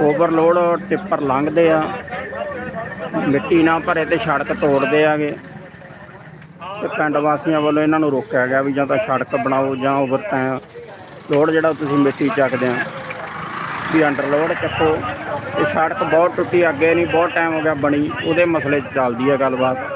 Overload tipper ਲੰਘਦੇ ਆ। ਮਿੱਟੀ ਨਾ ਭਰੇ ਤੇ ਸੜਕ ਤੋੜਦੇ ਆਗੇ। ਤੇ ਪਿੰਡ ਵਾਸੀਆਂ ਵੱਲੋਂ ਇਹਨਾਂ ਨੂੰ ਰੋਕਿਆ ਗਿਆ ਵੀ ਜਾਂ ਤਾਂ ਸੜਕ ਬਣਾਓ ਜਾਂ ਓਵਰ ਟਾਈਮ ਲੋਡ ਜਿਹੜਾ ਤੁਸੀਂ ਮਿੱਟੀ ਚੱਕਦੇ ਆ। ਵੀ ਅੰਡਰਲੋਡ ਚੱਕੋ। ਤੇ ਸੜਕ ਬਹੁਤ ਟੁੱਟੀ, ਅੱਗੇ ਨਹੀਂ, ਬਹੁਤ ਟਾਈਮ ਹੋ ਗਿਆ ਬਣੀ। ਉਹਦੇ ਮਸਲੇ 'ਚ ਚੱਲਦੀ ਹੈ ਗੱਲਬਾਤ।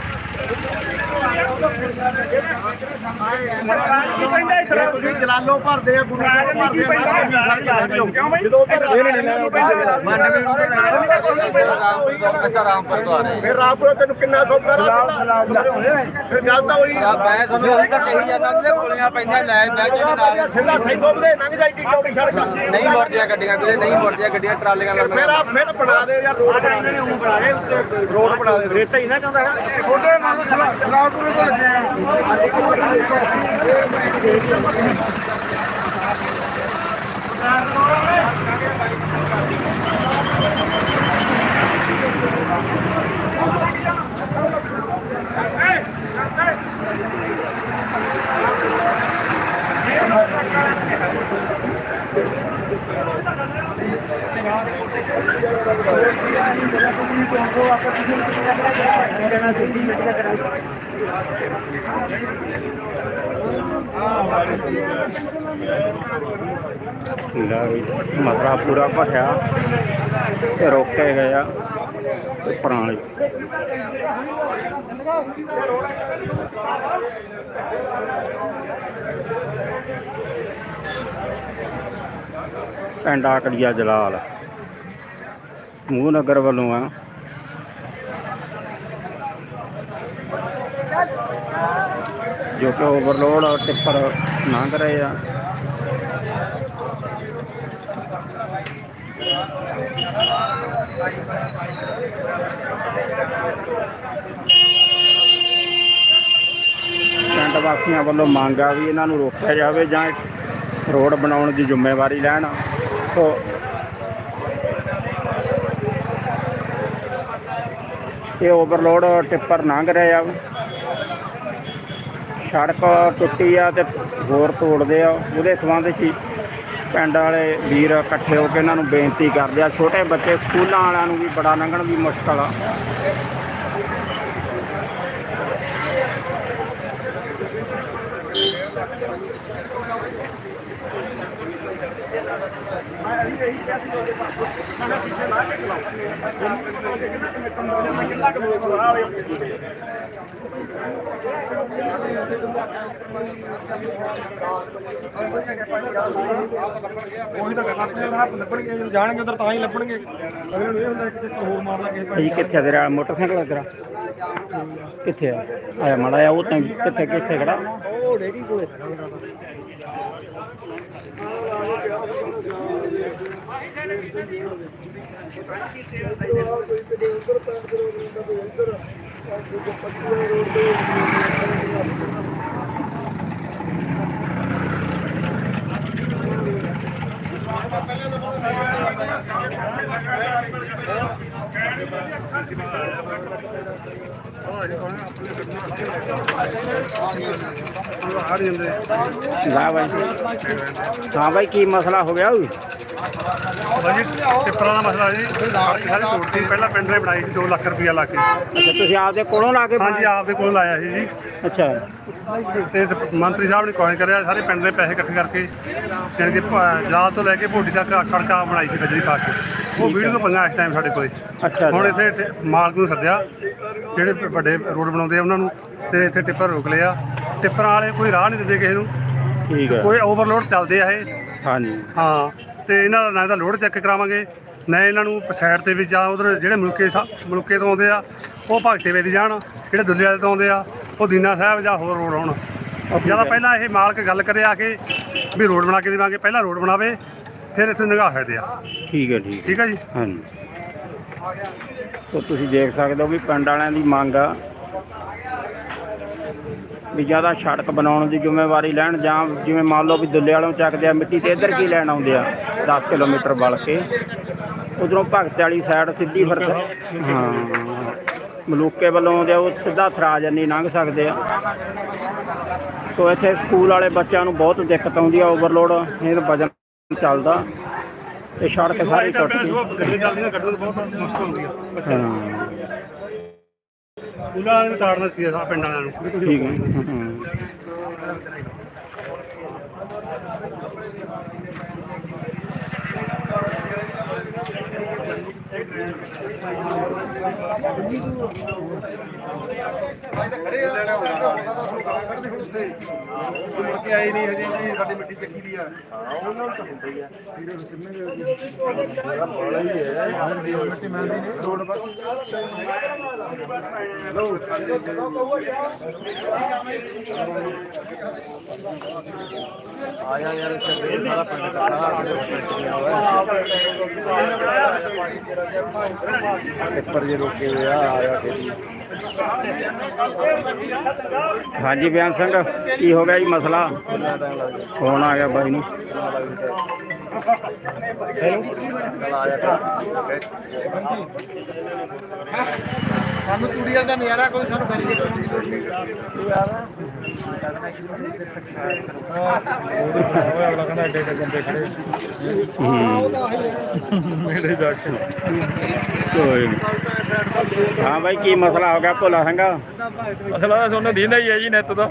ਜਲਾਲੋ ਭਰਦੇ ਆ ਗੁਰੂ ਸਾਹਿਬ ਭਰਦੇ ਆ ਜਦੋਂ ਅੱਛਾ ਰਾਮਪੁਰ ਤੋਂ ਆ ਰਹੇ ਫਿਰ ਰਾਮਪੁਰ ਤੈਨੂੰ ਕਿੰਨਾ ਸੌਦਾ ਲੱਗਦਾ ਫਿਰ ਗੱਲ ਤਾਂ ਹੋਈ ਆ ਮੈਂ ਤੁਹਾਨੂੰ ਉਹੀ ਤਾਂ ਕਹੀ ਜਾਂਦਾ ਕਿ ਗੋਲੀਆਂ ਪੈਂਦੀਆਂ ਲੈ ਬਹਿ ਜਿਹੜੇ ਨਾਲ। ਸਿੱਧਾ ਸੈਂਗੋ ਦੇ ਲੰਘ ਜਾਈ ਟੀ ਚੌੜੀ ਸੜਕ ਨਹੀਂ ਮੁੜਦੀਆਂ ਗੱਡੀਆਂ ਵੀਰੇ ਨਹੀਂ ਮੁੜਦੀਆਂ ਗੱਡੀਆਂ ਟਰਾਲੀਆਂ ਨਾਲ ਫਿਰ ਆ ਫਿਰ ਬਣਾ ਦੇ ਯਾਰ ਰੋਡ ਬਣਾ ਦੇ। ਰੇਤਾ ਹੀ ਨਾ ਕਹਿੰਦਾ ਛੋਟੇ ਮੰਨ ਸਲਾਹਪੁਰ ਤੋਂ ਲੱਗੇ ਆ ਲੈ ਵੀ ਮਸਲਾ ਪੂਰਾ ਭਰਿਆ। ਤੇ ਰੋਕੇ ਗਏ ਆ ਤੇ ਪੁਰਾਣੇ। ਪਿੰਡ ਆਕੜੀਆ ਜਲਾਲ। ਸਮੂਹ ਨਗਰ ਵੱਲੋਂ ਆ। ਜੋ ਕਿ ਓਵਰਲੋਡ ਟਿੱਪਰ ਲੰਘ ਰਹੇ ਆ। ਪਿੰਡ ਵਾਸੀਆਂ ਵੱਲੋਂ ਮੰਗ ਆ ਵੀ ਇਹਨਾਂ ਨੂੰ ਰੋਕਿਆ ਜਾਵੇ ਜਾਂ ਰੋਡ ਬਣਾਉਣ ਦੀ ਜ਼ਿੰਮੇਵਾਰੀ ਲੈਣ। ਸੋ ਇਹ ਓਵਰਲੋਡ ਟਿੱਪਰ ਲੰਘ ਰਹੇ ਆ। ਸੜਕ ਟੁੱਟੀ ਆ ਤੇ ਹੋਰ ਤੋੜਦੇ ਆ। ਉਹਦੇ ਸੰਬੰਧ 'ਚ ਹੀ ਪਿੰਡ ਵਾਲੇ ਵੀਰ ਇਕੱਠੇ ਹੋ ਕੇ ਇਹਨਾਂ ਨੂੰ ਬੇਨਤੀ ਕਰਦੇ ਆ। ਛੋਟੇ ਬੱਚੇ ਸਕੂਲਾਂ ਵਾਲਿਆਂ ਨੂੰ ਵੀ ਬੜਾ ਲੰਘਣ ਦੀ ਮੁਸ਼ਕਲ ਆ। ਉਹੀ ਤਾਂ ਕਰਨਾ ਲੱਭਣਗੇ ਜਦੋਂ ਜਾਣਗੇ ਉਧਰ ਤਾਂ ਹੀ ਲੱਭਣਗੇ ਅਗਲੇ ਨੂੰ ਇਹ ਹੁੰਦਾ ਕਿ ਇੱਕ ਹੋਰ ਮਾਰ ਲਾ ਕਿਸੇ ਭਾਈ ਕਿੱਥੇ ਆ ਤੇਰਾ ਮੋਟਰਸਾਈਕਲ ਆ ਤੇਰਾ ਕਿੱਥੇ ਆ ਆਇਆ ਮਾੜਾ ਆ ਉਹ ਤਾਂ ਕਿੱਥੇ ਕਿੱਥੇ ਖੜਾ ਉਹ ਡੇਰੀ ਕੋਲੇ ಯಂತ್ರ ਲਾ ਬਾਈ ਹਾਂ ਬਾਈ ਕੀ ਮਸਲਾ ਹੋ ਗਿਆ ਭਾਜੀ ਟਿੱਪਰਾਂ ਦਾ ਮਸਲਾ ਜੀ। ਸਾਰੀ ਤੋੜਤੀ ਪਹਿਲਾਂ ਪਿੰਡ ਨੇ ਬਣਾਈ ਸੀ 2 ਲੱਖ ਰੁਪਇਆ ਲਾ ਕੇ। ਅੱਛਾ ਤੁਸੀਂ ਆਪਦੇ ਕੋਲੋਂ ਲਾ ਕੇ ਹਾਂਜੀ ਆਪ ਦੇ ਕੋਲ ਲਾਇਆ ਸੀ ਜੀ। ਅੱਛਾ। ਤੇ ਮੰਤਰੀ ਸਾਹਿਬ ਨੇ ਕੋਸ਼ਿਸ਼ ਕਰਿਆ ਸਾਰੇ ਪਿੰਡ ਦੇ ਪੈਸੇ ਇਕੱਠੇ ਕਰਕੇ ਜਾਣੀ ਕਿ ਜਹਾਜ਼ ਤੋਂ ਲੈ ਕੇ ਭੋਟੀ ਤੱਕ ਸੜਕਾਂ ਬਣਾਈ ਸੀ ਗੱਜਰੀ ਪਾ ਕੇ। ਉਹ ਵੀਡੀਓ ਪੰਗਾ ਇਸ ਟਾਈਮ ਸਾਡੇ ਕੋਲੇ। ਅੱਛਾ ਹੁਣ। ਇੱਥੇ ਮਾਲਕ ਨੂੰ ਸੱਦਿਆ ਜਿਹੜੇ ਵੱਡੇ ਰੋਡ ਬਣਾਉਂਦੇ ਆ ਉਹਨਾਂ ਨੂੰ ਤੇ ਇੱਥੇ ਟਿੱਪਰ ਰੋਕ ਲਿਆ। ਟਿੱਪਰਾਂ ਵਾਲੇ ਕੋਈ ਰਾਹ ਨਹੀਂ ਦਿੰਦੇ ਕਿਸੇ ਨੂੰ। ਠੀਕ ਹੈ ਕੋਈ ਓਵਰਲੋਡ ਚੱਲਦੇ ਆ ਇਹ। ਹਾਂਜੀ। ਹਾਂ ਤੇ ਇਹਨਾਂ ਦਾ ਨਾ ਤਾਂ ਲੋਡ ਚੈੱਕ ਕਰਾਵਾਂਗੇ ਨਾ ਇਹਨਾਂ ਨੂੰ ਸਾਈਡ ਤੇ ਵੀ ਜਾਂ ਉਧਰ ਜਿਹੜੇ ਮੁਲਕੇ ਸਾ- ਮੁਲਕੇ ਤੋਂ ਆਉਂਦੇ ਆ ਉਹ ਭਗਤੇ ਵੇ ਦੀ ਜਾਣ ਜਿਹੜੇ ਦੁੱਲੇ ਵਾਲੇ ਤੋਂ ਆਉਂਦੇ ਆ ਉਹ ਦੀਨਾ ਸਾਹਿਬ ਜਾਂ ਹੋਰ ਰੋਡ ਆਉਣ ਜ਼ਿਆਦਾ ਪਹਿਲਾਂ ਇਹ ਮਾਲਕ ਗੱਲ ਕਰੇ ਆ ਕੇ ਵੀ ਰੋਡ ਬਣਾ ਕੇ ਦੇਵਾਂਗੇ ਪਹਿਲਾਂ ਰੋਡ ਬਣਾਵੇ ਫਿਰ ਇੱਥੇ ਨਿਗਾਹ ਸਕਦੇ ਆ। ਠੀਕ ਹੈ ਠੀਕ ਹੈ ਠੀਕ ਆ ਜੀ? ਹਾਂਜੀ। ਸੋ ਤੁਸੀਂ ਦੇਖ ਸਕਦੇ ਹੋ ਵੀ ਪਿੰਡ ਵਾਲਿਆਂ ਦੀ ਮੰਗ ਆ ਵੀ ਜ਼ਿਆਦਾ ਸੜਕ ਬਣਾਉਣ ਦੀ ਜ਼ਿੰਮੇਵਾਰੀ ਲੈਣ ਜਾਂ ਜਿਵੇਂ ਮੰਨ ਲਓ ਵੀ ਦੁੱਲੇ ਵਾਲੋਂ ਚੱਕਦੇ ਆ ਮਿੱਟੀ ਤੇ ਇੱਧਰ ਕੀ ਲੈਣ ਆਉਂਦੇ ਆ 10 ਕਿਲੋਮੀਟਰ ਵਲ ਕੇ। ਉਧਰੋਂ ਭਗਤ ਵਾਲੀ ਸਾਈਡ ਸਿੱਧੀ ਫਿਰ ਹਾਂ। ਮਲੂਕੇ ਵੱਲੋਂ ਆਉਂਦੇ ਆ ਉਹ ਸਿੱਧਾ ਥਰਾਜ ਨਹੀਂ ਲੰਘ ਸਕਦੇ ਆ। ਸੋ ਇੱਥੇ ਸਕੂਲ ਵਾਲੇ ਬੱਚਿਆਂ ਨੂੰ ਬਹੁਤ ਦਿੱਕਤ ਆਉਂਦੀ ਆ ਓਵਰਲੋਡ ਇਹ ਵਜਨ ਚੱਲਦਾ। ਤੇ ਸੜਕ ਸਾਰੀ ਟੁੱਟ ਗਈ। ਹਾਂ। ਸਕੂਲਾਂ ਵਾਲਿਆਂ ਤਾੜਨਾ ਦਿੱਤੀ ਆ ਪਿੰਡਾਂ ਨੂੰ। ਠੀਕ ਹੈ। ਮੁੜ ਕੇ ਆਏ ਨਹੀਂ ਹਜੇ ਵੀ ਸਾਡੀ ਮਿੱਟੀ ਚੱਕੀ ਦੀ ਆ ਮਿੱਟੀ ਮਿਲਦੀ ਨਹੀਂ ਰੋਡ ਪਰ ਆਇਆ ਯਾਰ ਇੱਥੇ ਸਾਰਾ ਪਿੰਡ ਇਕੱਠਾ ਟਿੱਪਰ ਜੇ ਰੋਕੇ ਆ ਆਇਆ ਖੇਤੀ ਹਾਂਜੀ ਬਿਆਨ ਸਿੰਘ ਕੀ ਹੋ ਗਿਆ ਜੀ ਮਸਲਾ? ਫੋਨ ਆ ਗਿਆ ਬਾਈ ਨੂੰ। ਆਇਆ ਸਾਨੂੰ ਤੂੜੀਆਂ ਦਾ ਨਜ਼ਾਰਾ ਕੋਈ ਸਾਨੂੰ ਕਰੀਏ ਅਗਲਾ ਕਹਿੰਦਾ ਏਡੇ ਏਡੇ ਬੰਦੇ ਖੜੇ ਮੇਰੇ ਜਾ ਕੇ ਕੋਈ। ਹਾਂ ਬਾਈ ਕੀ ਮਸਲਾ ਹੋ ਗਿਆ ਭੋਲਾ ਸਿੰਘਾ? ਅਸਲ ਆ ਤੁਹਾਨੂੰ ਦੀਂਦਾ ਹੀ ਹੈ ਜੀ ਨੈਟ ਦਾ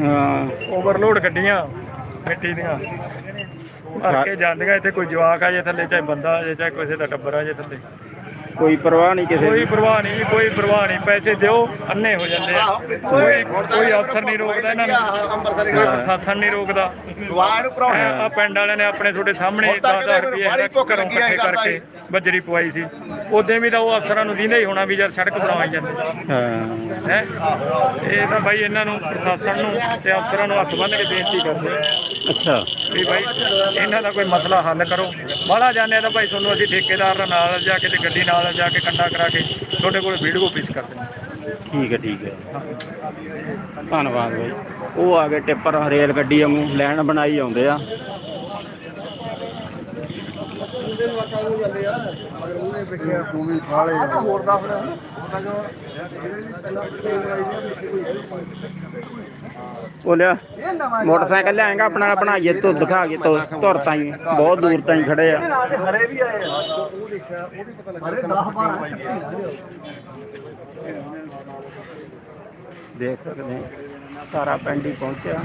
ਹਾਂ। ਓਵਰਲੋਡ ਗੱਡੀਆਂ ਮਿੱਟੀ ਦੀਆਂ। ਭਰ ਕੇ ਜਾਂਦੀਆਂ ਇੱਥੇ ਕੋਈ ਜਵਾਕ ਆ ਜੇ ਥੱਲੇ ਚਾਹੇ ਬੰਦਾ ਆ ਜੇ ਚਾਹੇ ਕਿਸੇ ਦਾ ਟੱਬਰ ਆ ਜੇ ਥੱਲੇ। ਕੋਈ ਪਰਵਾਹ ਨਹੀਂ ਕਿਸੇ ਕੋਈ ਦੀ। ਪਰਵਾਹ ਨਹੀਂ ਜੀ ਕੋਈ ਪਰਵਾਹ ਨਹੀਂ ਪੈਸੇ ਦਿਓ ਅੰਨੇ ਹੋ ਜਾਂਦੇ ਆ। ਕੋਈ ਕੋਈ ਅਫਸਰ ਨਹੀਂ ਰੋਕਦਾ ਇਹਨਾਂ ਨੂੰ। ਕੋਈ ਪ੍ਰਸ਼ਾਸਨ ਨਹੀਂ ਰੋਕਦਾ। ਆ। ਪਿੰਡ ਵਾਲਿਆਂ ਨੇ ਆਪਣੇ ਤੁਹਾਡੇ ਸਾਹਮਣੇ 10000 ਰੁਪਏ ਘਰੋਂ ਇਕੱਠੇ ਕਰਕੇ ਬੱਜਰੀ ਪਵਾਈ ਸੀ। ਉਦੋਂ ਵੀ ਤਾਂ ਉਹ ਅਫਸਰਾਂ ਨੂੰ ਦਿੰਦਾ ਹੀ ਹੋਣਾ ਵੀ ਯਾਰ ਸੜਕ ਬਣਾਵਾਈ ਜਾਂਦੇ। ਹਾਂ। ਹੈ? ਇਹ ਤਾਂ ਬਾਈ ਇਹਨਾਂ ਨੂੰ ਪ੍ਰਸ਼ਾਸਨ ਨੂੰ ਤੇ ਅਫਸਰਾਂ ਨੂੰ ਹੱਥ ਬੰਨ੍ਹ ਕੇ ਬੇਨਤੀ ਕਰਦੇ ਆ। ਅੱਛਾ। ਵੀ ਭਾਈ ਇਹਨਾਂ ਦਾ ਕੋਈ ਮਸਲਾ ਹੱਲ ਕਰੋ। ਬਾਹਲਾ ਜਾਣਿਆ ਤਾਂ ਭਾਈ ਤੁਹਾਨੂੰ ਅਸੀਂ ਠੇਕੇਦਾਰ ਨਾਲ ਜਾ ਕੇ ਤੇ ਗੱਡੀ ਨਾਲ ਜਾ ਕੇ ਕੰਡਾ ਕਰਾ ਕੇ ਤੁਹਾਡੇ ਕੋਲ ਵੀਡੀਓ ਪੇਸ਼ ਕਰ ਦਿੰਦੇ ਠੀਕ ਹੈ ਠੀਕ ਹੈ। ਧੰਨਵਾਦ ਬਾਈ। ਉਹ ਆ ਗਏ ਟਿੱਪਰ, ਰੇਲ ਗੱਡੀ ਵਾਂਗੂ, ਲੈਣ ਬਣਾਈ ਆਉਂਦੇ ਆ। ਤੂੰ ਵੀ ਖਾਲੇ ਆ। ਹੋਰ ਦਾ ਫਿਰ ਉਹਦਾ ਜੋ ਪਹਿਲਾਂ ਉਹ ਲਿਆ। ਮੋਟਰਸਾਈਕਲ ਲਿਆਏਗਾ ਆਪਣਾ ਬਣਾਈਏ ਤੂੰ ਦਿਖਾ ਕੇ ਤੋ ਧੁਰ ਤਾਈ ਬਹੁਤ ਦੂਰ ਤਾਈ ਖੜੇ ਆ। ਹਰੇ ਵੀ ਆਏ ਆ। ਉਹ ਦੇਖਿਆ ਉਹ ਵੀ ਪਤਾ ਲੱਗਾ ਹਰੇ 10 ਦੇਖ ਸਕਦੇ ਸਾਰਾ ਪਿੰਡ ਹੀ ਪਹੁੰਚਿਆ।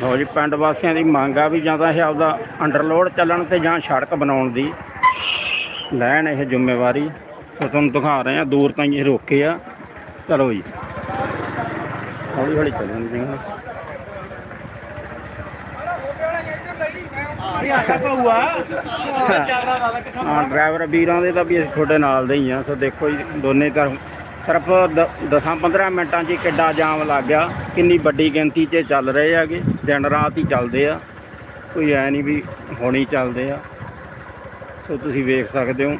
ਲਓ ਜੀ, ਪਿੰਡ ਵਾਸੀਆਂ ਦੀ ਮੰਗ ਆ ਵੀ ਜਾਂ ਤਾਂ ਇਹ ਆਪਦਾ ਅੰਡਰਲੋਡ ਚੱਲਣ ਤੇ ਜਾਂ ਸੜਕ ਬਣਾਉਣ ਦੀ ਲੈਣ ਇਹ ਜ਼ਿੰਮੇਵਾਰੀ। ਉਹ ਤੁਹਾਨੂੰ ਦਿਖਾ ਰਹੇ ਆ ਦੂਰ ਤਾਈਂ ਇਹ ਰੋਕੇ ਆ। ਚਲੋ ਜੀ। ਹੌਲੀ ਹੌਲੀ ਚੱਲਣ ਜੀ। ਹਾਂ ਡਰਾਈਵਰ ਵੀਰਾਂ ਦੇ ਤਾਂ ਵੀ ਅਸੀਂ ਤੁਹਾਡੇ ਨਾਲ ਦੇ ਹੀ ਆ। ਸੋ ਦੇਖੋ ਜੀ ਦੋਨੇ ਤਾਂ ਸਿਰਫ 10-15 ਮਿੰਟਾਂ 'ਚ ਕਿੱਡਾ ਜਾਮ ਲੱਗ ਗਿਆ। ਕਿੰਨੀ ਵੱਡੀ ਗਿਣਤੀ 'ਚ ਚੱਲ ਰਹੇ ਹੈਗੇ। ਦਿਨ ਰਾਤ ਹੀ ਚੱਲਦੇ ਆ। ਕੋਈ ਐ ਨਹੀਂ ਵੀ ਹੁਣੀ ਚੱਲਦੇ ਆ। ਸੋ ਤੁਸੀਂ ਵੇਖ ਸਕਦੇ ਹੋ।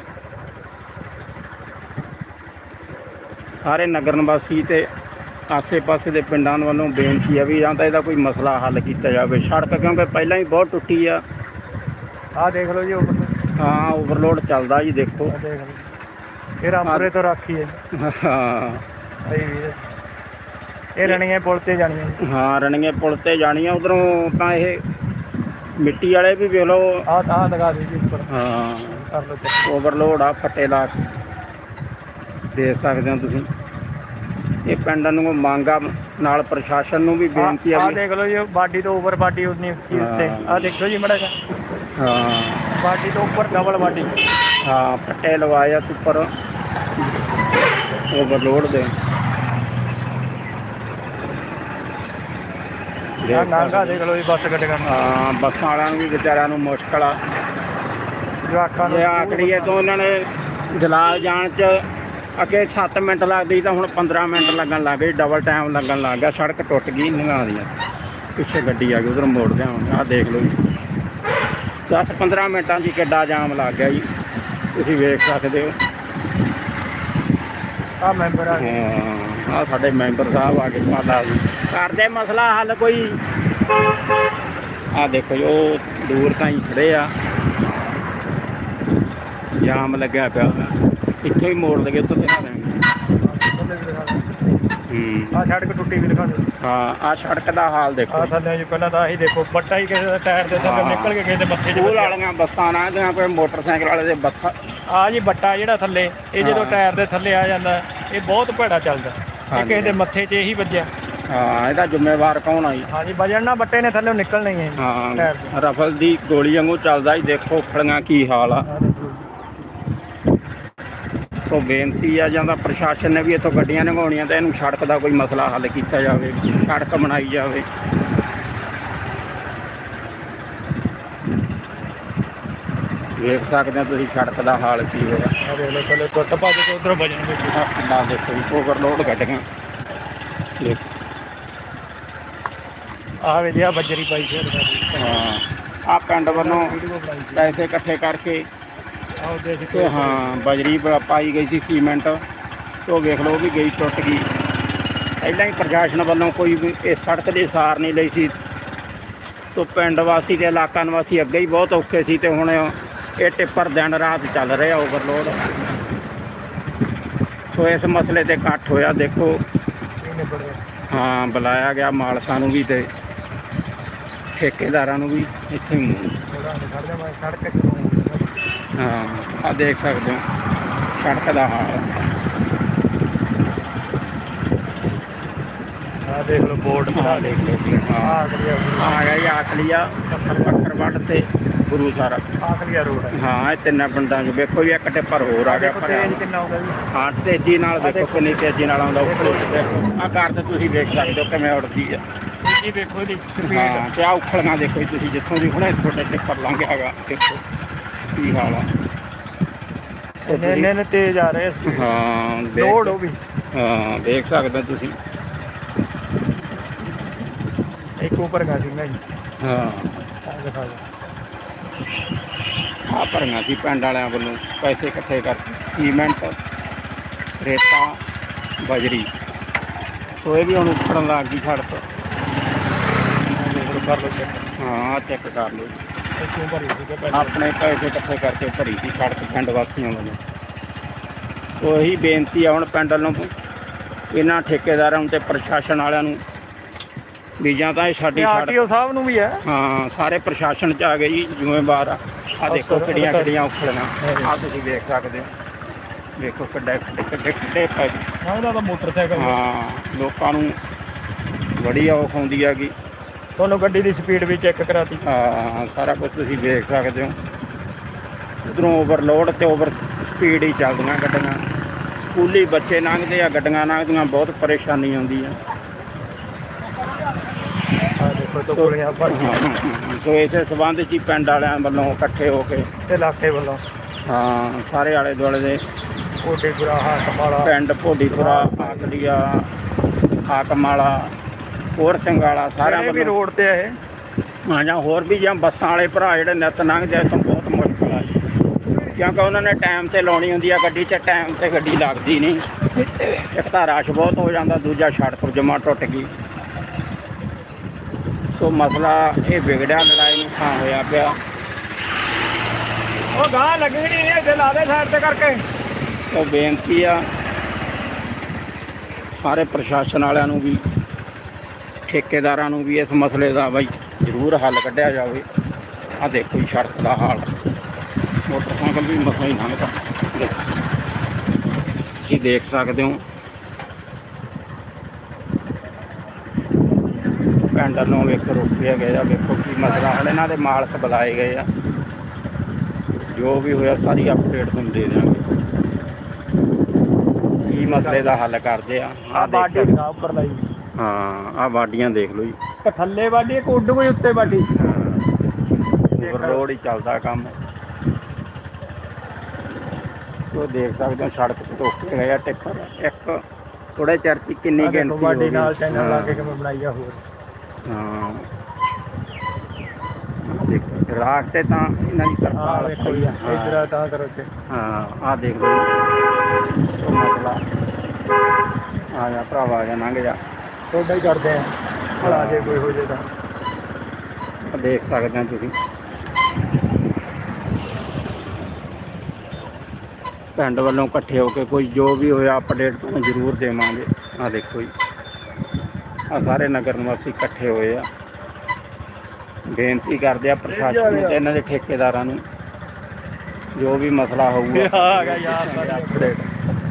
ਸਾਰੇ ਨਗਰ ਨਿਵਾਸੀ ਤੇ ਆਸੇ-ਪਾਸੇ ਦੇ ਪਿੰਡਾਂ ਵੱਲੋਂ ਬੇਨਤੀ ਆ ਵੀ ਜਾਂ ਤਾਂ ਇਹਦਾ ਕੋਈ ਮਸਲਾ ਹੱਲ ਕੀਤਾ ਜਾਵੇ। ਸੜਕ ਕਿਉਂਕਿ ਪਹਿਲਾਂ ਹੀ ਬਹੁਤ ਟੁੱਟੀ ਆ। ਆਹ ਦੇਖ ਲਓ ਜੀ ਉਹ ਹਾਂ ਓਵਰਲੋਡ ਚੱਲਦਾ ਜੀ ਦੇਖੋ। ਦੇਖ ਲਓ। ਇਹ ਰਾਮਪੁਰੇ ਤੋਂ ਰਾਖੀ ਹੈ ਹਾਂ। ਜੀ ਵੀਰ ਇਹ ਰਣੀਆਂ ਪੁਲ ਤੇ ਜਾਣੀਆਂ ਜੀ। ਹਾਂ ਰਣੀਏ ਪੁਲ ਤੇ ਜਾਣੀਆਂ। ਉਧਰੋਂ ਤਾਂ ਇਹ ਮਿੱਟੀ ਵਾਲੇ ਵੀ ਵੇਖ ਲਓ। ਆਹ ਆਹ ਲਗਾ ਦਿਓ ਜੀ ਉੱਪਰ। ਹਾਂ। ਕਰ ਲਓ check। ਓਵਰਲੋਡ ਆ ਫੱਟੇ ਲਾ ਕੇ ਦੇ ਸਕਦੇ ਹੋ ਤੁਸੀਂ। ਇਹ ਪਿੰਡਾਂ ਨੂੰ ਮੰਗ ਨਾਲ ਪ੍ਰਸ਼ਾਸਨ ਨੂੰ ਵੀ ਬੇਨਤੀ ਆ ਆਹ ਵੀ ਦੇਖ ਲਓ ਜੀ ਬਾਡੀ ਤੋਂ ਉੱਪਰ ਬਾਡੀ ਉਤਨੀ ਉੱਚੀ ਉੱਤੇ। ਆਹ ਦੇਖੋ ਜੀ ਮੜਾ ਹਾਂ। ਬਾਡੀ ਤੋਂ ਉੱਪਰ ਡਬਲ ਬਾਡੀ। ਹਾਂ ਫੱਟੇ ਲਵਾਏ ਆ ਉੱਪਰ। ਓਵਰਲੋਡ ਦੇ। ਨਾਂਗਾ ਦੇਖ ਲਓ ਜੀ ਬੱਸ ਗੱਡੀਆਂ ਨੂੰ ਹਾਂ ਬੱਸਾਂ ਵਾਲਿਆਂ ਨੂੰ ਵੀ ਵਿਚਾਰਿਆਂ ਨੂੰ ਮੁਸ਼ਕਲ ਆ। ਜਵਾਕਾਂ ਜੇ ਆਕੜੀਏ ਤੋਂ ਉਹਨਾਂ ਨੇ ਜਲਾਲ ਜਾਣ ਚ ਅੱਗੇ 7 ਮਿੰਟ ਲੱਗਦੀ ਤਾਂ ਹੁਣ 15 ਮਿੰਟ ਲੱਗਣ ਲੱਗ ਗਏ ਡਬਲ ਟਾਈਮ ਲੱਗਣ ਲੱਗ ਗਿਆ ਸੜਕ ਟੁੱਟ ਗਈ ਨਿਗਾਹ ਦੀਆਂ ਪਿੱਛੇ ਗੱਡੀ ਆ ਗਈ ਉਧਰ ਮੋੜਦੇ ਹੁਣ ਆਹ ਦੇਖ ਲਓ ਜੀ। 10 15 ਮਿੰਟਾਂ ਹੀ ਕਿੱਡਾ ਜਾਮ ਲੱਗ ਗਿਆ ਜੀ। ਤੁਸੀਂ ਵੇਖ ਸਕਦੇ ਹੋ। ਆ ਮੈਂਬਰ ਆ। ਹਾਂ ਆਹ ਸਾਡੇ ਮੈਂਬਰ ਸਾਹਿਬ ਆ ਕੇ ਮਾਤਾ ਜੀ। ਕਰਦੇ ਮਸਲਾ ਹੱਲ ਕੋਈ? ਆ ਦੇਖੋ ਜੀ, ਉਹ ਦੂਰ ਤਾਈਂ ਖੜੇ ਆ। ਜਾਮ ਲੱਗਿਆ ਪਿਆ। ਇੱਥੋਂ ਹੀ ਮੋੜ ਲਗੇ ਉੱਥੇ ਦਿਖਾ ਦਾਂਗੇ ਹੂੰ। ਆ ਸੜਕ ਟੁੱਟੀ ਵੀ ਦਿਖਾ ਦਿਓ। ਹਾਂ ਆ ਸੜਕ ਦਾ ਹਾਲ ਦੇਖੋ। ਆ ਥੱਲੇ ਜੀ ਪਹਿਲਾਂ ਤਾਂ ਆਹੀ ਦੇਖੋ ਬੱਟਾ ਹੀ ਕਿਸੇ ਦਾ ਟਾਇਰ ਦੇ ਥੱਲੇ ਹਾਂ। ਨਿਕਲ ਕੇ ਕਿਸੇ ਦੇ ਮੱਥੇ 'ਚ ਸਕੂਲ। ਵਾਲੀਆਂ ਬੱਸਾਂ ਨਾ ਜਾਂ ਕੋਈ ਮੋਟਰਸਾਈਕਲ ਵਾਲੇ ਦੇ ਬੱਥਾ ਆ। ਜੀ ਬੱਟਾ ਜਿਹੜਾ ਥੱਲੇ ਇਹ ਜਦੋਂ ਹਾਂ। ਟਾਇਰ ਦੇ ਥੱਲੇ ਆ ਜਾਂਦਾ ਇਹ ਬਹੁਤ ਭੈੜਾ ਚੱਲਦਾ। ਇਹ। ਕਿਸੇ ਦੇ ਮੱਥੇ 'ਚ ਇਹੀ ਵੱਜਿਆ। ਹਾਂ ਇਹਦਾ ਜ਼ਿੰਮੇਵਾਰ ਕੌਣ ਆ ਜੀ? ਹਾਂਜੀ ਵਜਣ ਨਾਲ ਬੱਟੇ ਨੇ ਥੱਲੇ ਨਿਕਲਣਾ ਹੀ ਹੈ ਜੀ। ਹਾਂ। ਰਫਲ ਦੀ ਗੋਲੀ ਵਾਂਗੂ ਚੱਲਦਾ ਹੀ ਦੇਖੋ ਖੜੀਆਂ ਕੀ ਹਾਲ ਆ। ਸੋ ਬੇਨਤੀ ਆ ਜਾਂਦਾ ਪ੍ਰਸ਼ਾਸਨ ਨੇ ਵੀ ਇੱਥੋਂ ਗੱਡੀਆਂ ਲੰਘਾਉਣੀਆਂ ਤਾਂ ਇਹਨੂੰ ਸੜਕ ਦਾ ਕੋਈ ਮਸਲਾ ਹੱਲ ਕੀਤਾ ਜਾਵੇ ਸੜਕ ਬਣਾਈ ਜਾਵੇ। ਵੇਖ ਸਕਦੇ ਹੋ ਤੁਸੀਂ ਸੜਕ ਦਾ ਹਾਲ ਕੀ ਹੋਇਆ। ਆ ਦੇਖ ਲਓ ਥੱਲੇ ਟੁੱਟ ਭੱਜ ਕੇ ਉਧਰੋਂ ਵਜਣ ਵਿੱਚ। ਕਿੰਨਾ ਦੇਖੋ ਜੀ ਓਵਰਲੋਡ ਗੱਡੀਆਂ ਆ ਵੇ ਜੀ ਆ ਬੱਜਰੀ ਪਾਈ ਸੀ। ਹਾਂ ਆ ਪਿੰਡ ਵੱਲੋਂ ਪੈਸੇ ਇਕੱਠੇ ਕਰਕੇ ਤੇ ਹਾਂ ਬਜਰੀ ਪਾਈ ਗਈ ਸੀ ਸੀਮੈਂਟ। ਤੇ ਉਹ ਵੇਖ ਲਓ ਵੀ ਗਈ ਟੁੱਟ ਗਈ। ਪਹਿਲਾਂ ਹੀ ਪ੍ਰਸ਼ਾਸਨ ਵੱਲੋਂ ਕੋਈ ਇਸ ਸੜਕ ਦੀ ਸਾਰ ਨਹੀਂ ਲਈ ਸੀ। ਤੋ ਪਿੰਡ ਵਾਸੀ ਤੇ ਇਲਾਕਾ ਨਿਵਾਸੀ ਅੱਗੇ ਹੀ ਬਹੁਤ ਔਖੇ ਸੀ ਤੇ ਹੁਣ ਇਹ ਟਿੱਪਰ ਦਿਨ ਰਾਤ ਚੱਲ ਰਿਹਾ ਓਵਰਲੋਡ ਸੋ ਇਸ ਮਸਲੇ ਤੇ ਇਕੱਠ ਹੋਇਆ ਦੇਖੋ। ਇਹ ਹਾਂ ਬੁਲਾਇਆ ਗਿਆ ਮਾਲਕਾਂ ਨੂੰ ਵੀ ਤੇ ਠੇਕੇਦਾਰਾਂ ਨੂੰ ਵੀ ਇੱਥੇ ਸੜਕ ਹਾਂ ਆ ਦੇਖ ਸਕਦੇ ਹੋ ਸੜਕ ਦਾ ਹਾਲ। ਆ ਦੇਖ ਲਓ ਬੋਰਡ ਬਣਾ ਦੇਖ ਲਓ ਆ ਹਾਂ ਆ ਗਿਆ ਜੀ ਆਖਲੀਆ ਪੱਥਰ ਵੱਟ ਤੇ ਗੁਰੂ ਸਰ। ਆਖਲੀਆ ਰੋਡ। ਹੈ ਹਾਂ ਇਹ ਤਿੰਨਾਂ ਪਿੰਡਾਂ 'ਚ ਵੇਖੋ ਜੀ ਇੱਕ ਟਿੱਪਰ ਹੋਰ ਆ ਗਿਆ ਜੀ। ਹਾਂ ਤੇਜ਼ੀ ਨਾਲ ਦੇਖੋ ਕਿੰਨੀ ਤੇਜ਼ੀ ਨਾਲ ਆਉਂਦਾ ਉੱਪਰ। ਦੇਖੋ। ਆ ਕਾਰ ਤੇ ਤੁਸੀਂ ਵੇਖ ਸਕਦੇ ਹੋ ਕਿਵੇਂ ਉੱਡਦੀ ਆ। ਜੀ ਇਹਦੀ ਹਾਂ ਸਪੀਡ ਤੇ ਆ ਉਖੜੀਆਂ ਦੇਖੋ ਜੀ ਤੁਸੀਂ ਜਿੱਥੋਂ ਦੀ ਹੁਣੇ ਛੋਟੇ ਟਿੱਪਰ ਲੰਘ ਹੈਗਾ ਦੇਖੋ। ਕੀ ਹਾਲ ਆ? ਸੋ ਇੰਨੇ ਇੰਨੇ ਤੇਜ਼ ਆ ਰਹੇ ਆ ਹਾਂ ਦੇਖ- ਲੋਡ ਉਹ ਵੀ। ਹਾਂ ਦੇਖ ਸਕਦੇ ਤੁਸੀਂ। ਇੱਕ ਉੱਪਰ ਸੀ ਮੈਂ ਜੀ। ਹਾਂ। ਆਹ ਦਿਖਾ ਦਿਓ ਆ ਭਰੀਆਂ ਸੀ ਪਿੰਡ ਵਾਲਿਆਂ ਵੱਲੋਂ ਪੈਸੇ ਇਕੱਠੇ ਕਰਕੇ ਸੀਮੈਂਟ ਰੇਤਾ ਬਜਰੀ। ਸੋ ਇਹ ਵੀ ਹੁਣ ਉੱਪੜਨ ਲੱਗ ਗਈ ਸੜਕ। ਆਹ ਦੇਖ ਲਓ ਕਰ ਲਓ ਚੈੱਕ ਹਾਂ ਚੈੱਕ ਕਰ ਲਓ। ਇਹ ਕਿਉਂ ਭਰੀ ਸੀ ਕਿ ਪਹਿਲਾਂ ਆਪਣੇ ਪੈਸੇ ਇਕੱਠੇ ਕਰਕੇ ਭਰੀ ਸੀ ਸੜਕ ਪਿੰਡ ਵਾਸੀਆਂ ਵੱਲੋਂ। ਇਹੀ ਬੇਨਤੀ ਆ ਹੁਣ ਪਿੰਡ ਵੱਲੋਂ ਇਹਨਾਂ ਠੇਕੇਦਾਰਾਂ ਨੂੰ ਤੇ ਪ੍ਰਸ਼ਾਸਨ ਵਾਲਿਆਂ ਨੂੰ ਵੀ ਜਾਂ ਤਾਂ ਇਹ ਸਾਡੀ ਸੜਕ ਆਰਟੀਓ ਸਾਹਿਬ ਨੂੰ ਵੀ ਹੈ। ਹਾਂ ਸਾਰੇ ਪ੍ਰਸ਼ਾਸਨ ਚ ਆ ਗਏ ਜੀ ਜ਼ਿੰਮੇਵਾਰ ਆ। ਆ ਦੇਖੋ ਕਿਹੜੀਆਂ। ਕਿਹੜੀਆਂ ਉਖੜੀਆਂ ਆ ਤੁਸੀਂ ਦੇਖ ਸਕਦੇ ਹੋ। ਦੇਖੋ ਕਿੱਡੇ ਕਿੱਡੇ ਕਿੱਡੇ ਕਿੱਡੇ ਪੈ ਹਾਂ ਉਹਦਾ ਤਾਂ ਮੋਟਰਸਾਈਕਲ ਹਾਂ ਲੋਕਾਂ ਨੂੰ ਬੜੀ ਔਖ ਆਉਂਦੀ ਹੈਗੀ। ਤੁਹਾਨੂੰ ਗੱਡੀ ਦੀ ਸਪੀਡ ਵੀ ਚੈੱਕ ਕਰਾਤੀ। ਹਾਂ ਸਾਰਾ ਕੁਝ ਤੁਸੀਂ ਦੇਖ ਸਕਦੇ ਹੋ। ਉਧਰੋਂ ਓਵਰਲੋਡ ਤੇ ਓਵਰ ਸਪੀਡ ਹੀ ਚੱਲਦੀਆਂ ਗੱਡੀਆਂ। ਸਕੂਲੀ ਬੱਚੇ ਲੰਘਦੇ ਆ ਗੱਡੀਆਂ ਲੰਘਦੀਆਂ ਬਹੁਤ ਪਰੇਸ਼ਾਨੀ ਆਉਂਦੀ ਆ। ਆ ਦੇਖੋ ਤੋਂ ਗੋਲੀਆਂ ਭਰ ਸੋ ਇਸੇ ਸਬੰਧ 'ਚ ਹੀ ਪਿੰਡ ਵਾਲਿਆਂ ਵੱਲੋਂ ਇਕੱਠੇ ਹੋ ਕੇ ਤੇ ਇਲਾਕੇ ਵੱਲੋਂ। ਹਾਂ ਸਾਰੇ ਆਲੇ ਦੁਆਲੇ ਦੇ ਕੋਟੇ ਗੁਰਾ ਹਾਟ ਵਾਲਾ। ਪਿੰਡ ਭੋਡੀਪੁਰਾ ਆਕਲੀਆ ਹਾਕਮ ਵਾਲਾ ਹੋਰ ਸਿੰਘ ਵਾਲਾ ਸਾਰਿਆਂ ਸਾਰੇ ਵੀ ਵੱਲੋਂ। ਰੋਡ ਤੇ ਆ ਇਹ। ਹਾਂ ਜਾਂ ਹੋਰ ਵੀ ਜਾਂ ਬੱਸਾਂ ਵਾਲੇ ਭਰਾ ਜਿਹੜੇ ਨਿੱਤ ਲੰਘਦੇ ਆ, ਇੱਥੋਂ ਬਹੁਤ ਮੁਸ਼ਕਲ ਆ ਕਿਉਂਕਿ ਉਹਨਾਂ ਨੇ ਟਾਈਮ ਤੇ ਲਾਉਣੀ ਹੁੰਦੀ ਆ ਗੱਡੀ 'ਚ ਟਾਈਮ ਤੇ ਗੱਡੀ ਲੱਗਦੀ ਨਹੀਂ। ਇੱਕ ਤਾਂ ਰਸ਼ ਬਹੁਤ ਹੋ ਜਾਂਦਾ ਦੂਜਾ ਸੜਕ ਜਮਾ ਟੁੱਟ ਗਈ। ਸੋ ਮਸਲਾ ਇਹ ਵਿਗੜਿਆ ਲੜਾਈ ਨੂੰ ਥਾਂ ਹੋਇਆ ਪਿਆ। ਉਹ ਗਾਂ ਲੱਗੀ ਨਹੀਂ ਇੱਥੇ ਲਾ ਦੇ ਸਾਈਡ ਤੇ ਕਰਕੇ। ਸੋ ਬੇਨਤੀ ਆ ਸਾਰੇ ਪ੍ਰਸ਼ਾਸਨ ਵਾਲਿਆਂ ਨੂੰ ਵੀ। ਠੇਕੇਦਾਰਾਂ ਨੂੰ ਵੀ ਇਸ ਮਸਲੇ ਦਾ ਬਈ ਜ਼ਰੂਰ ਹੱਲ ਕੱਢਿਆ ਜਾਵੇ। ਆ ਦੇਖੋ ਜੀ ਸੜਕ ਦਾ ਹਾਲ। ਮੋਟਰਸਾਈਕਲ ਵੀ ਮਸਾਂ ਹੀ ਲੰਘਦਾ। ਤੁਸੀਂ ਦੇਖ ਸਕਦੇ ਹੋ। ਪਿੰਡ ਨੂੰ ਵੇਖੋ ਰੋਕਿਆ ਗਿਆ ਵੇਖੋ ਕੀ ਮਸਲਾ। ਹੁਣ ਇਹਨਾਂ ਦੇ ਮਾਲਕ ਬੁਲਾਏ ਗਏ ਆ। ਜੋ ਵੀ ਹੋਇਆ ਸਾਰੀ ਅਪਡੇਟ ਤੁਹਾਨੂੰ ਦੇ ਦਿਆਂਗੇ। ਕੀ ਮਸਲੇ ਦਾ ਹੱਲ ਕਰਦੇ ਆ। ਆ ਬਾਡੀ ਦਿਖਾ ਉੱਪਰ ਲਾਈ ਹਾਂ ਆ ਵਾਡੀਆਂ ਦੇਖ ਲਓ ਜੀ। ਇੱਕ ਥੱਲੇ ਵਾਢੀ ਇੱਕ ਉੱਡ ਕੋਈ ਉੱਤੇ ਵਾਢੀ? ਰੋਡ ਹੀ ਚੱਲਦਾ ਕੰਮ। ਉਹ ਦੇਖ ਸਕਦੇ ਹੋ ਸੜਕ ਤੇ ਟੋਕੇ ਗਏ ਆ ਟਿੱਪਰ। ਇੱਕ ਥੋੜੇ ਚਿਰ ਚ ਕਿੰਨੀ ਗਿਣਤੀ ਹੋ ਵਾਢੀ ਗਈ। ਨਾਲ ਚੈਨਲ ਲਾ। ਕੇ ਕਿਵੇਂ ਬਣਾਈ ਆ ਹੋਰ। ਹਾਂ। ਦੇਖ ਰਾਖ ਤੇ ਤਾਂ ਇਹਨਾਂ ਦੀ ਆ ਕਰਤਾਲ ਵੇਖੋ ਜੀ ਹਾਂ। ਇਧਰ ਤਾਂ ਕਰੋ ਤੇ ਹਾਂ ਆ ਦੇਖ ਲਓ ਉਹ ਮਸਲਾ। ਆ ਜਾ ਭਰਾਵਾ ਆ ਜਾ ਲੰਘ ਜਾ। ਤੁਹਾਡਾ ਹੀ ਕਰਦੇ ਆ। ਭਲਾ ਜੇ ਕੋਈ ਹੋ ਜੇ ਤਾਂ। ਦੇਖ ਸਕਦੇ ਹੋ ਤੁਸੀਂ। ਪਿੰਡ ਵੱਲੋਂ ਇਕੱਠੇ ਹੋ ਕੇ ਕੋਈ ਜੋ ਵੀ ਹੋਇਆ ਅਪਡੇਟ ਤੁਹਾਨੂੰ ਜ਼ਰੂਰ ਦੇਵਾਂਗੇ। ਆ ਦੇਖੋ ਜੀ। ਆ ਸਾਰੇ ਨਗਰ ਨਿਵਾਸੀ ਇਕੱਠੇ ਹੋਏ ਆ। ਬੇਨਤੀ ਕਰਦੇ ਆ ਪ੍ਰਸ਼ਾਸਨ ਨੂੰ ਤੇ ਇਹਨਾਂ ਦੇ ਠੇਕੇਦਾਰਾਂ ਨੂੰ। ਜੋ ਵੀ ਮਸਲਾ ਹੋਊਗਾ। ਆ ਗਿਆ ਯਾਰ ਸਾਰਾ ਅਪਡੇਟ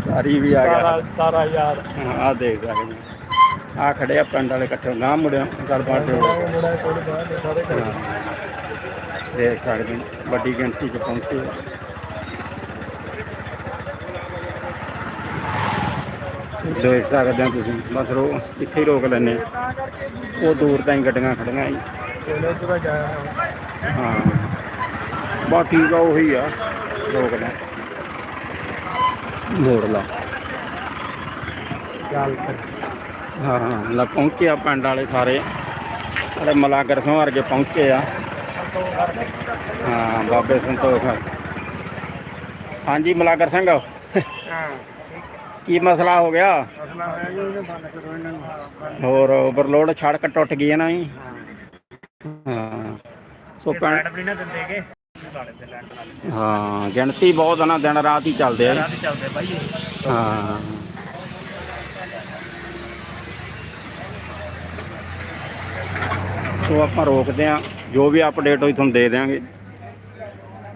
ਸਾਰੀ ਵੀ ਆ ਗਿਆ। ਸਾਰਾ ਯਾਰ। ਆ ਦੇਖ ਸਕਦੇ ਆ ਖੜੇ ਆ, ਪਿੰਡ ਵਾਲੇ ਇਕੱਠੇ ਗਾਂ ਮੁੜਿਆ ਗੱਲਬਾਤ ਹੋ ਰਹੀ ਦੇਖ ਸਕਦੇ ਵੱਡੀ ਗਿਣਤੀ 'ਚ ਪਹੁੰਚੇ ਦੇਖ ਸਕਦੇ ਹੋ ਤੁਸੀਂ, ਬਸ ਰੋ, ਇੱਥੇ ਹੀ ਰੋਕ ਲੈਨੇ ਉਹ ਦੂਰ ਤਾਈਂ ਗੱਡੀਆਂ ਖੜੀਆਂ ਜੀ। ਹਾਂ। ਬਸ ਠੀਕ ਆ ਉਹੀ ਆ, ਰੋਕ ਲੈ। ਮੋੜ ਲਾ। ਚੱਲ ਫਿਰ। ਹਾਂ ਹਾਂ ਲੈ ਪਹੁੰਚੇ ਆ ਪਿੰਡ ਵਾਲੇ ਸਾਰੇ। ਸਾਡੇ ਮਲਾਗਰ ਸਿੰਘ ਵਰਗੇ ਪਹੁੰਚੇ ਆ। ਹਾਂ ਬਾਬੇ ਸੰਤੋਖ। ਹਾਂਜੀ ਮਲਾਗਰ ਸਿੰਘ। ਹਾਂ ਕੀ ਮਸਲਾ ਹੋ ਗਿਆ? ਮਸਲਾ ਹੋਇਆ ਜੀ ਉਹਨੇ ਬੰਦ ਕਰੋ ਇਹਨਾਂ ਨੂੰ। ਹੋਰ ਓਵਰਲੋਡ ਸੜਕ ਟੁੱਟ ਗਈ ਹੈ ਨਾ ਜੀ। ਹਾਂ। ਸੋ ਪਿੰਡ ਵੀ ਨਾ ਦਿੰਦੇਗੇ ਹਾਂ ਗਿਣਤੀ ਬਹੁਤ ਆ ਨਾ ਦਿਨ ਰਾਤ ਹੀ ਚੱਲਦੇ ਆ। ਹਾਂ। ਸੋ ਆਪਾਂ ਰੋਕਦੇ ਆ ਜੋ ਵੀ ਅਪਡੇਟ ਹੋਈ ਤੁਹਾਨੂੰ ਦੇ ਦਿਆਂਗੇ।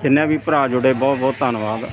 ਜਿੰਨੇ ਵੀ ਭਰਾ ਜੁੜੇ ਬਹੁਤ ਬਹੁਤ ਧੰਨਵਾਦ।